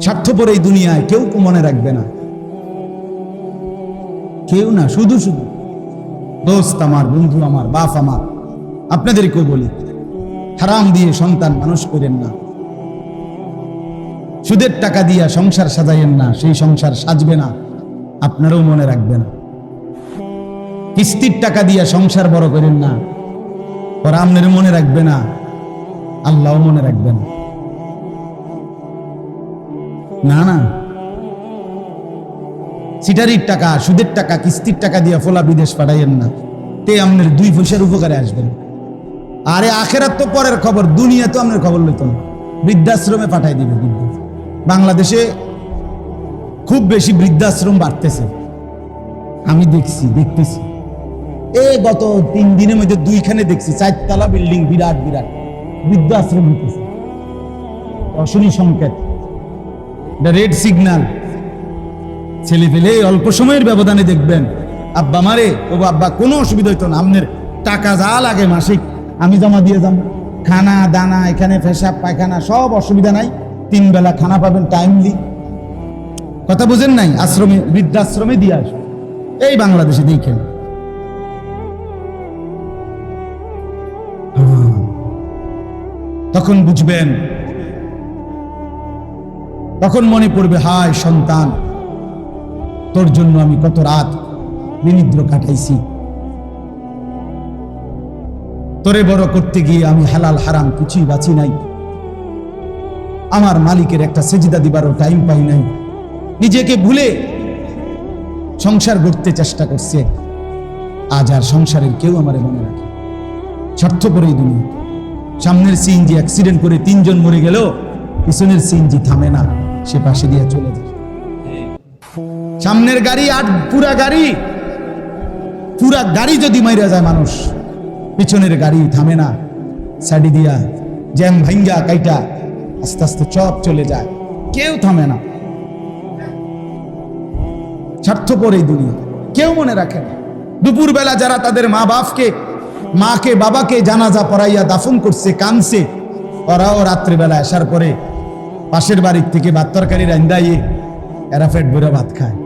স্বার্থপর এই দুনিয়ায় কেউ মনে রাখবে না। কেউ না, শুধু শুধু। দোস্ত আমার, বন্ধু আমার, বাপ আমার, আপনাদেরকেও বলি, হারাম দিয়ে সন্তান মানুষ করেন না। সুদের টাকা দিয়া সংসার সাজাইয়েন না, সেই সংসার সাজবে না, আপনারও মনে রাখবেন কিস্তির টাকা দিয়া সংসার বড় করেন না ওরা আপনার মনে রাখবে না, আল্লাহও মনে রাখবে না। না না। সিটারির টাকা, সুদের টাকা, কিস্তির টাকা দিয়া ফোলা বিদেশ পাঠাইয়েন না। তে আপনার দুই পয়সার উপকারে আসবেন। আরে আখেরাত তো পরের খবর দুনিয়া তো আপনার খবর লইত না। বৃদ্ধাশ্রমে পাঠাই দিবে বৃদ্ধ বাংলাদেশে খুব বেশি বৃদ্ধাশ্রম বাড়তেছে। আমি দেখছি, দেখতেছি। এ গত তিন দিনের মধ্যে দুইখানে দেখছি, চারতলা বিল্ডিং বিরাট বিরাট। বৃদ্ধাশ্রম হইতেছে। অশনি সংকেত। রেড সিগন্যাল ছেলে পেলে অল্প সময়ের ব্যবধানে দেখবেন। আব্বা মারে, ও আব্বা কোনো অসুবিধা হইতো না। আপনার টাকা যা লাগে মাসিক, আমি জমা দিয়ে যাম খানা, দানা, এখানে পেশাব, পায়খানা, সব অসুবিধা নাই। তিন বেলা খানা পাবেন টাইমলি কথা বুঝেন নাই? আশ্রমে, বৃদ্ধাশ্রমে দিয়ে আসবে এই বাংলাদেশে দেখেন। তখন বুঝবেন তখন মনে পড়বে, হায় সন্তান, তোর জন্য আমি কত রাত বিনিদ্র কাটাইছি। তোরে বড় করতে গিয়ে আমি হালাল হারাম কিছুই বাঁচি নাই। আমার মালিকের একটা সেজিদা দিবারও টাইম পাই নাই। নিজেকে ভুলে সংসার গড়তে চেষ্টা করছে। আজ আর সংসারের কেউ আমার মনে রাখে স্বার্থপরেই দুনিয়া। সামনের সিএনজি অ্যাক্সিডেন্ট করে তিনজন মরে গেল পিছনের সিএনজি থামে না। সে পাশে দিয়ে চলে যায়। সামনের গাড়ি আর পুরা গাড়ি পুরা গাড়ি যদি মাইরা যায় মানুষ, পিছনের গাড়ি থামে না। সাইডি দিয়া জ্যাম ভাঙ্গা কাইটা আস্তে আস্তে চপ চলে যায়, কেউ থামে না। স্বার্থপর এই দুনিয়া, কেউ মনে রাখে না। দুপুরবেলা যারা তাদের মা বাপকে, মাকে, বাবাকে জানাজা পড়াইয়া দাফন করছে কানছে ওরাও রাত্রিবেলা আসার পরে পাশের বাড়ির থেকে ভাত তরকারি রান্দাইয়ে এরা ফেট ভরে ভাত খায়।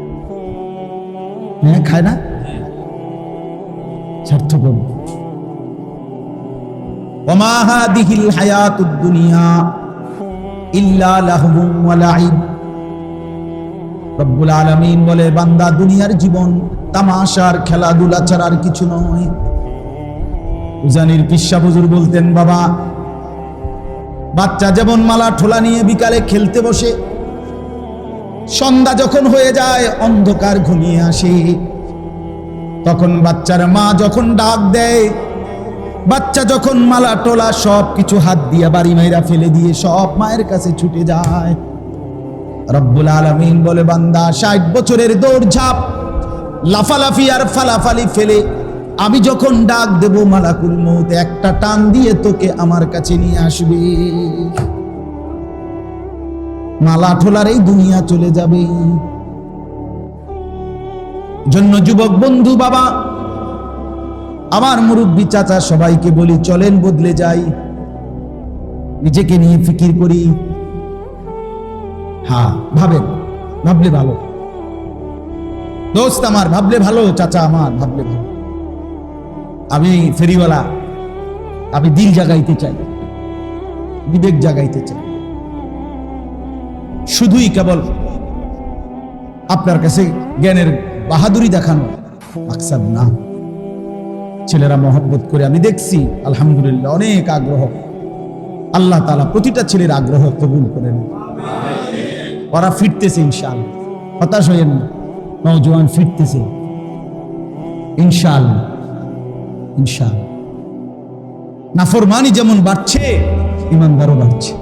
হ্যাঁ খায় না? স্বার্থপর। দিহিল ইল্লা লাহবুম রব্বুল আলামিন বলে, বান্দা দুনিয়ার জীবন তামাশার খেলাধুলা ছাড়া আর কিছু নয়। উজানির পিসা বুজুর বলতেন, বাবা বাচ্চা যেমন মালা ঠোলা নিয়ে বিকালে খেলতে বসে, সন্ধ্যা যখন হয়ে যায়, অন্ধকার ঘনিয়ে আসে। তখন বাচ্চার মা যখন ডাক দেয়, বাচ্চা যখন মালা টোলা সব কিছু হাত দিয়ে বাড়ি মাইরা ফেলে দিয়ে সব মায়ের কাছে ছুটে যায়। রব্বুল আলমিন বলে, বান্দা, ষাট বছরের দৌড়ঝাঁপ, লাফালাফি আর ফালাফালি ফেলে আমি যখন ডাক দেব মালাকুল মৌত একটা টান দিয়ে তোকে আমার কাছে নিয়ে আসবে। মালা ঠোলার এই দুনিয়া চলে যাবে। জন্য যুবক বন্ধু বাবা, আমার মুরব্বী চাচা সবাইকে বলি, চলেন বদলে যাই। নিজেকে নিয়ে ফিকির করি। হ্যাঁ ভাবেন, ভাবলে ভালো। দোস্ত আমার, ভাবলে ভালো, চাচা আমার, ভাবলে ভালো। আমি ফেরিওয়ালা, আমি দিল জাগাইতে চাই, বিবেক জাগাইতে চাই। শুধুই কেবল আপনার কাছে জ্ঞানের বাহাদুরি দেখানো মাকসাদ না। ছেলেরা মহব্বত করে আমি দেখছি, আলহামদুলিল্লাহ, অনেক আগ্রহ। আল্লাহ তালা প্রতিটা ছেলের আগ্রহ কবুল করেন। ওরা ফিরতেছে ইনশাল হতাশ হইয়েন না নজওয়ান ফিরতেছে। ইনশাল ইনশাল নাফরমানি যেমন বাড়ছে ইমানদারও বাড়ছে।